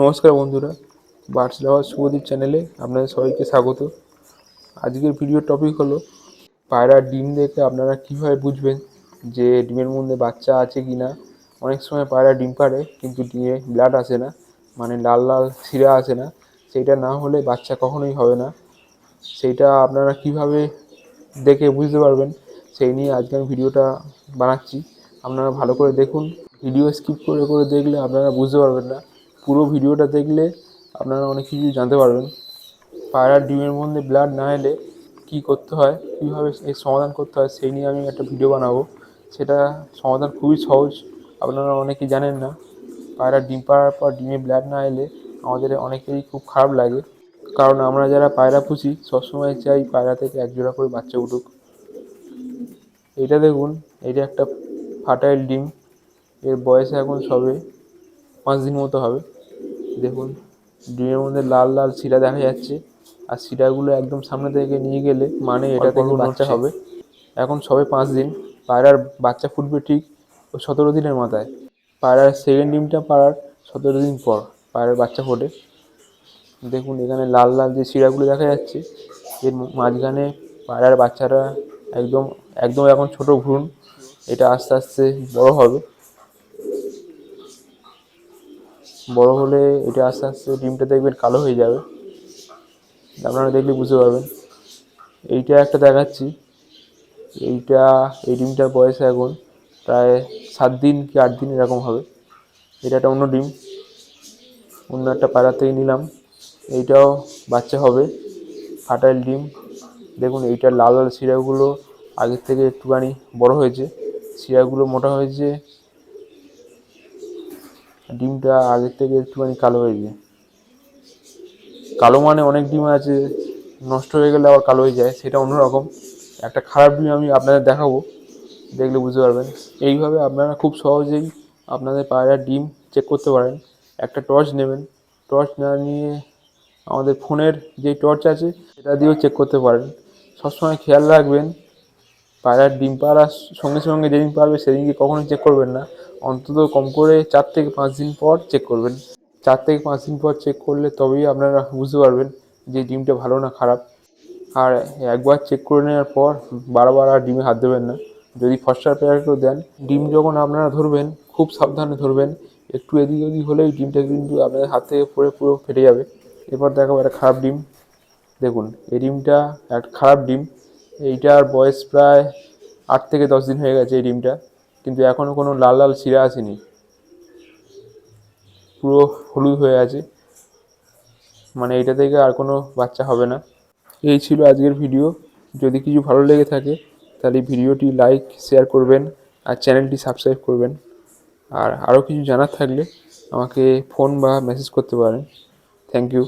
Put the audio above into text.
নমস্কার বন্ধুরা, বার্ডস লাভার শুভদীপ চ্যানেলে আপনাদের সবাইকে স্বাগত। আজকের ভিডিওর টপিক হলো পায়রা ডিম দেখে আপনারা কীভাবে বুঝবেন যে ডিমের মধ্যে বাচ্চা আছে কি না অনেক সময় পায়রা ডিম পাড়ে কিন্তু ডিমে ব্লাড আসে না মানে লাল লাল শিরা আসে না। সেইটা না হলে বাচ্চা কখনোই হবে না। সেইটা আপনারা কীভাবে দেখে বুঝতে পারবেন, সেই নিয়ে আজকে আমি ভিডিওটা বানাচ্ছি। আপনারা ভালো করে দেখুন। ভিডিও স্কিপ করে করে দেখলে আপনারা বুঝতে পারবেন না। পুরো ভিডিওটা দেখলে আপনারা অনেক কিছু জানতে পারবেন। পায়রার ডিমের মধ্যে ব্লাড না এলে কী করতে হয়, কীভাবে এর সমাধান করতে হয়, সেই নিয়ে আমি একটা ভিডিও বানাবো। সেটা সমাধান খুবই সহজ, আপনারা অনেকেই জানেন না। পায়রা ডিম পাড়ার পর ডিমে ব্লাড না এলে আমাদের অনেকেরই খুব খারাপ লাগে। কারণ আমরা যারা পায়রা পুষি, সবসময় চাই পায়রা থেকে এক জোড়া করে বাচ্চা উঠুক। এটা দেখুন এটা একটা ফার্টাইল ডিম। এর বয়স এখন সবে পাঁচ দিন মতো হবে। দেখুন ডিমের মধ্যে লাল লাল শিরা দেখা যাচ্ছে। আর শিরাগুলো একদম সামনে থেকে নিয়ে গেলে মানে এটা থেকে বাচ্চা হবে। এখন সবে পাঁচ দিন পায়রার বাচ্চা ফুটবে ঠিক ও সতেরো দিনের মাথায়। পায়রার সেকেন্ড ডিমটা পাড়ার সতেরো দিন পর পায়রার বাচ্চা ফোটে। দেখুন এখানে লাল লাল যে শিরাগুলো দেখা যাচ্ছে এর মাঝখানে পায়রার বাচ্চাটা একদম একদম এখন ছোট ভ্রূণ। এটা আস্তে আস্তে বড় হবে। বড় হলে এটা আস্তে আস্তে ডিমটা দেখবেন কালো হয়ে যাবে। আপনারা দেখলে বুঝতে পারবেন। এইটা একটা দেখাচ্ছি। এইটা, এই ডিমটার বয়স এখন প্রায় সাত দিন কি আট দিন এরকম হবে। এটা একটা অন্য ডিম। অন্য একটা পাড়া থেকে নিলাম। এইটাও বাচ্চা হবে। ফাটাইল ডিম। দেখুন, এইটার লাল লাল শিরাগুলো আগের থেকে একটুখানি বড় হয়েছে। শিরাগুলো মোটা হয়েছে। ডিমটা আগের থেকে একটুখানি কালো হয়েছে কালো মানে অনেক ডিম আছে, নষ্ট হয়ে গেলে আবার কালো হয়ে যায়, সেটা অন্যরকম। একটা খারাপ ডিম আমি আপনাদের দেখাবো, দেখলে বুঝতে পারবেন। এইভাবে আপনারা খুব সহজেই আপনাদের পায়রার ডিম চেক করতে পারেন। একটা টর্চ নেবেন। টর্চ না নিয়ে আমাদের ফোনের যে টর্চ আছে, সেটা দিয়েও চেক করতে পারেন। সবসময় খেয়াল রাখবেন পায়রার ডিম পাড়ার সঙ্গে সঙ্গে যেদিন পারবে সেদিনকে কখনোই চেক করবেন না। অন্তত কম করে চার থেকে পাঁচ দিন পর চেক করবেন। চার থেকে পাঁচ দিন পর চেক করলে তবেই আপনারা বুঝতে পারবেন যে ডিমটা ভালো না খারাপ। আর একবার চেক করে নেওয়ার পর বারবার আর ডিমে হাত দেবেন না। যদি ফস্টার পেয়ারকেও দেন, ডিম যখন আপনারা ধরবেন, খুব সাবধানে ধরবেন। একটু এদিক ওদিক হলেই ডিমটা কিন্তু আপনাদের হাত থেকে পড়ে পুরো ফেটে যাবে। এরপর দেখাবো একটা খারাপ ডিম। দেখুন, এই ডিমটা একটা খারাপ ডিম। এইটার বয়স প্রায় আট থেকে দশ দিন হয়ে গেছে এই ডিমটা, কিন্তু এখনও কোনো লাল লাল শিরা আসেনি। পুরো হলুদ হয়ে আছে। মানে এইটা থেকে আর কোনো বাচ্চা হবে না। এই ছিল আজকের ভিডিও। যদি কিছু ভালো লেগে থাকে, তাহলে ভিডিওটি লাইক, শেয়ার করবেন আর চ্যানেলটি সাবস্ক্রাইব করবেন। আর আরও কিছু জানার থাকলে আমাকে ফোন বা মেসেজ করতে পারেন। Thank you.